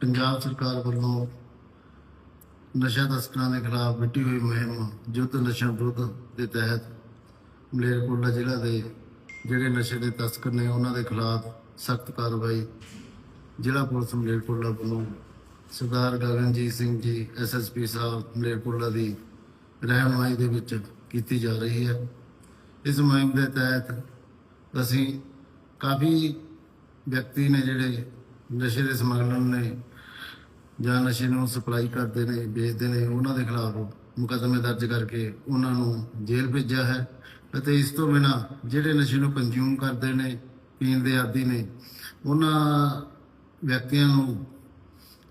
ਪੰਜਾਬ ਸਰਕਾਰ ਵੱਲੋਂ ਨਸ਼ਾ ਤਸਕਰਾਂ ਦੇ ਖਿਲਾਫ ਵਿੱਢੀ ਹੋਈ ਮੁਹਿੰਮ ਯੁੱਧ ਨਸ਼ਾ ਵਿਰੁੱਧ ਦੇ ਤਹਿਤ ਮਲੇਰਕੋਟਲਾ ਜ਼ਿਲ੍ਹਾ ਦੇ ਜਿਹੜੇ ਨਸ਼ੇ ਦੇ ਤਸਕਰ ਨੇ, ਉਹਨਾਂ ਦੇ ਖਿਲਾਫ ਸਖਤ ਕਾਰਵਾਈ ਜ਼ਿਲ੍ਹਾ ਪੁਲਿਸ ਮਲੇਰਕੋਟਲਾ ਵੱਲੋਂ ਸਰਦਾਰ ਗਗਨਜੀਤ ਸਿੰਘ ਜੀ ਐਸਐਸਪੀ ਸਾਹਿਬ ਮਲੇਰਕੋਟਲਾ ਦੀ ਰਹਿਨੁਮਾਈ ਦੇ ਵਿੱਚ ਕੀਤੀ ਜਾ ਰਹੀ ਹੈ। ਇਸ ਮੁਹਿੰਮ ਦੇ ਤਹਿਤ ਅਸੀਂ ਕਾਫੀ ਵਿਅਕਤੀ ਨੇ ਜਿਹੜੇ ਨਸ਼ੇ ਦੇ ਸਮਗਲਰ ਨੇ ਜਾਂ ਨਸ਼ੇ ਨੂੰ ਸਪਲਾਈ ਕਰਦੇ ਨੇ, ਵੇਚਦੇ ਨੇ, ਉਹਨਾਂ ਦੇ ਖਿਲਾਫ ਮੁਕੱਦਮੇ ਦਰਜ ਕਰਕੇ ਉਹਨਾਂ ਨੂੰ ਜੇਲ੍ਹ ਭੇਜਿਆ ਹੈ। ਅਤੇ ਇਸ ਤੋਂ ਬਿਨਾਂ ਜਿਹੜੇ ਨਸ਼ੇ ਨੂੰ ਕੰਜ਼ਿਊਮ ਕਰਦੇ ਨੇ, ਪੀਣ ਦੇ ਆਦੀ ਨੇ, ਉਹਨਾਂ ਵਿਅਕਤੀਆਂ ਨੂੰ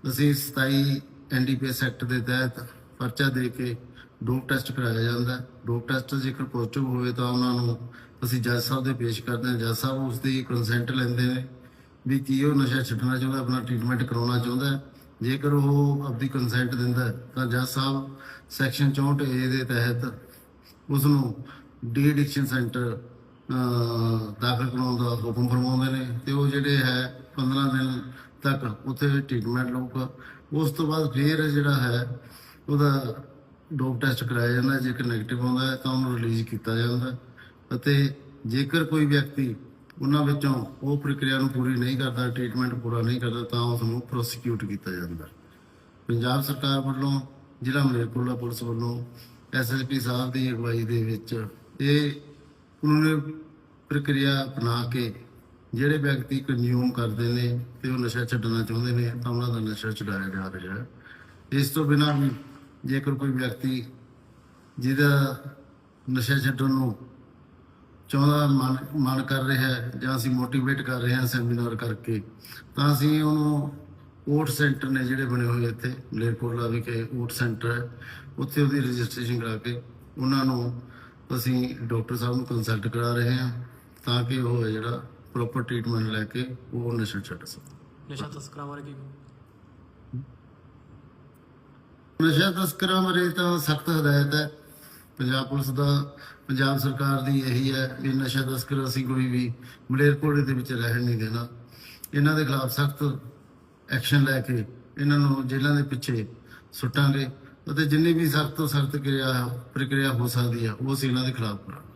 ਅਸੀਂ 27 ਐਨਡੀਪੀਐਸ ਐਕਟ ਦੇ ਤਹਿਤ ਪਰਚਾ ਦੇ ਕੇ ਡੋਪ ਟੈਸਟ ਕਰਾਇਆ ਜਾਂਦਾ ਡੋਪ ਟੈਸਟ ਜੇਕਰ ਪੋਜ਼ਿਟਿਵ ਹੋਵੇ ਤਾਂ ਉਹਨਾਂ ਨੂੰ ਅਸੀਂ ਜੱਜ ਸਾਹਿਬ ਦੇ ਪੇਸ਼ ਕਰਦੇ ਹਾਂ। ਜੱਜ ਸਾਹਿਬ ਉਸ ਦੀ ਕੰਸੈਂਟ ਲੈਂਦੇ ਨੇ ਵੀ ਕੀ ਉਹ ਨਸ਼ਾ ਛੱਡਣਾ ਚਾਹੁੰਦਾ, ਆਪਣਾ ਟ੍ਰੀਟਮੈਂਟ ਕਰਾਉਣਾ ਚਾਹੁੰਦਾ ਜੇਕਰ ਉਹ ਆਪਦੀ ਕੰਸੈਂਟ ਦਿੰਦਾ ਤਾਂ ਜੱਜ ਸਾਹਿਬ ਸੈਕਸ਼ਨ 64 ਏ ਦੇ ਤਹਿਤ ਉਸ ਨੂੰ ਡੀ ਐਡਿਕਸ਼ਨ ਸੈਂਟਰ ਦਾਖਲ ਕਰਾਉਣ ਦਾ ਹੁਕਮ ਫਰਮਾਉਂਦੇ ਨੇ ਤੇ ਉਹ ਜਿਹੜੇ ਹੈ 15 ਦਿਨ ਤੱਕ ਉੱਥੇ ਟ੍ਰੀਟਮੈਂਟ ਲਊਗਾ। ਉਸ ਤੋਂ ਬਾਅਦ ਫਿਰ ਜਿਹੜਾ ਹੈ ਉਹਦਾ ਡੋਪ ਟੈਸਟ ਕਰਾਇਆ ਜਾਂਦਾ ਜੇਕਰ ਨੈਗੇਟਿਵ ਆਉਂਦਾ ਹੈ ਤਾਂ ਉਹਨੂੰ ਰਿਲੀਜ਼ ਕੀਤਾ ਜਾਂਦਾ ਅਤੇ ਜੇਕਰ ਕੋਈ ਵਿਅਕਤੀ ਉਹਨਾਂ ਵਿੱਚੋਂ ਉਹ ਪ੍ਰਕਿਰਿਆ ਨੂੰ ਪੂਰੀ ਨਹੀਂ ਕਰਦਾ ਟ੍ਰੀਟਮੈਂਟ ਪੂਰਾ ਨਹੀਂ ਕਰਦਾ, ਤਾਂ ਉਸ ਨੂੰ ਪ੍ਰੋਸੀਕਿਊਟ ਕੀਤਾ ਜਾਂਦਾ। ਪੰਜਾਬ ਸਰਕਾਰ ਵੱਲੋਂ ਜ਼ਿਲ੍ਹਾ ਮਲੇਰਕੋਟਲਾ ਪੁਲਿਸ ਵੱਲੋਂ ਐਸਐਸਪੀ ਸਾਹਿਬ ਦੀ ਅਗਵਾਈ ਦੇ ਵਿੱਚ ਇਹ ਕਾਨੂੰਨੀ ਪ੍ਰਕਿਰਿਆ ਅਪਣਾ ਕੇ ਜਿਹੜੇ ਵਿਅਕਤੀ ਕੰਜ਼ਿਊਮ ਕਰਦੇ ਨੇ ਤੇ ਉਹ ਨਸ਼ਾ ਛੱਡਣਾ ਚਾਹੁੰਦੇ ਨੇ, ਤਾਂ ਉਹਨਾਂ ਦਾ ਨਸ਼ਾ ਛੁਡਾਇਆ ਜਾ ਰਿਹਾ ਹੈ। ਇਸ ਤੋਂ ਬਿਨਾਂ ਵੀ ਜੇਕਰ ਕੋਈ ਵਿਅਕਤੀ ਜਿਹਦਾ ਨਸ਼ਾ ਛੱਡਣ ਨੂੰ ਚਾਹੁੰਦਾ ਮਨ ਮਨ ਕਰ ਰਿਹਾ ਹੈ ਜਾਂ ਅਸੀਂ ਮੋਟੀਵੇਟ ਕਰ ਰਹੇ ਹਾਂ ਸੈਮੀਨਾਰ ਕਰਕੇ ਤਾਂ ਅਸੀਂ ਉਹਨੂੰ ਓਟ ਸੈਂਟਰ ਨੇ ਜਿਹੜੇ ਬਣੇ ਹੋਏ ਇੱਥੇ ਮਲੇਰਕੋਟਲਾ ਵਿਖੇ ਓਟ ਸੈਂਟਰ ਹੈ ਉੱਥੇ ਉਹਦੀ ਰਜਿਸਟ੍ਰੇਸ਼ਨ ਕਰਾ ਕੇ ਉਹਨਾਂ ਨੂੰ ਅਸੀਂ ਡਾਕਟਰ ਸਾਹਿਬ ਨੂੰ ਕੰਸਲਟ ਕਰਾ ਰਹੇ ਹਾਂ ਤਾਂ ਕਿ ਉਹ ਜਿਹੜਾ ਪ੍ਰੋਪਰ ਟ੍ਰੀਟਮੈਂਟ ਲੈ ਕੇ ਉਹ ਨਸ਼ਾ ਛੱਡ ਸਕਣ। ਨਸ਼ਾ ਤਸਕਰਾਂ ਬਾਰੇ ਕੀ ਨਸ਼ਾ ਤਸਕਰਾਂ ਬਾਰੇ ਤਾਂ ਸਖਤ ਹਦਾਇਤ ਹੈ। ਪੰਜਾਬ ਪੁਲਿਸ ਦਾ, ਪੰਜਾਬ ਸਰਕਾਰ ਦੀ ਇਹੀ ਹੈ ਵੀ ਨਸ਼ਾ ਤਸਕਰ ਅਸੀਂ ਕੋਈ ਵੀ ਮਲੇਰਕੋਟਲੇ ਦੇ ਵਿੱਚ ਰਹਿਣ ਨਹੀਂ ਦੇਣਾ। ਇਹਨਾਂ ਦੇ ਖਿਲਾਫ ਸਖਤ ਐਕਸ਼ਨ ਲੈ ਕੇ ਇਹਨਾਂ ਨੂੰ ਜੇਲ੍ਹਾਂ ਦੇ ਪਿੱਛੇ ਸੁੱਟਾਂਗੇ ਅਤੇ ਜਿੰਨੀ ਵੀ ਸਖਤ ਤੋਂ ਸਖਤ ਕਿਰਿਆ, ਪ੍ਰਕਿਰਿਆ ਹੋ ਸਕਦੀ ਹੈ, ਉਹ ਅਸੀਂ ਇਹਨਾਂ ਦੇ ਖਿਲਾਫ ਕਰਾਂਗੇ।